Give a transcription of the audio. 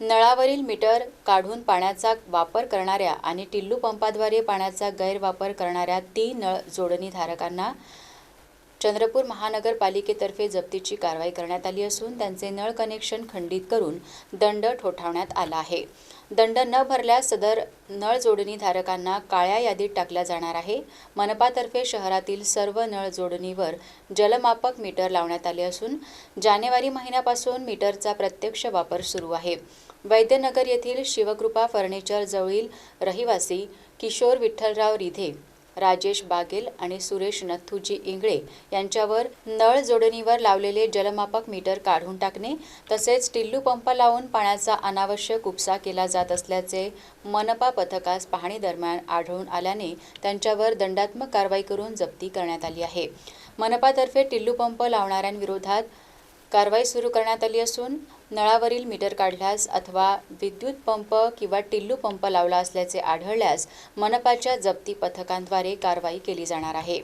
नळावरील metre काढून पाण्याचा वापर करणाऱ्या आणि टिल्लू पंपाद्वारे पाण्याचा गैरवापर करणाऱ्या तीन नळ जोडणीधारकांना चंद्रपूर महानगरपालिकेतर्फे जप्तीची कारवाई करण्यात आली असून त्यांचे नळ कनेक्शन खंडित करून दंड ठोठावण्यात आला आहे. दंड न भरल्यास सदर नळ जोडणीधारकांना काळ्या यादीत टाकल्या जाणार आहे. मनपातर्फे शहरातील सर्व नळ जोडणीवर जलमापक मीटर लावण्यात आले असून जानेवारी महिन्यापासून मीटरचा प्रत्यक्ष वापर सुरू आहे. वैद्यनगर येथील शिवकृपा फर्निचर जवळील रहिवासी किशोर विठ्ठलराव रिधे राजेश बागेल आणि सुरेश नथुजी इंगळे यांच्यावर नळ जोडणीवर लावलेले जलमापक मीटर काढून टाकणे तसेच टिल्लू पंप लावून पाण्याचा अनावश्यक उपसा केला जात असल्याचे मनपा पथकास पाहणी दरम्यान आढळून आल्याने त्यांच्यावर दंडात्मक कारवाई करून जप्ती करण्यात आली आहे. मनपातर्फे टिल्लू पंप लावणाऱ्यांविरोधात कारवाई सुरू करण्यात आली असून नळावरील मीटर काढल्यास अथवा विद्युत पंप किंवा टिल्लू पंप लावला असल्याचे आढळल्यास मनपाच्या जप्ती पथकांद्वारे कारवाई केली जाणार आहे.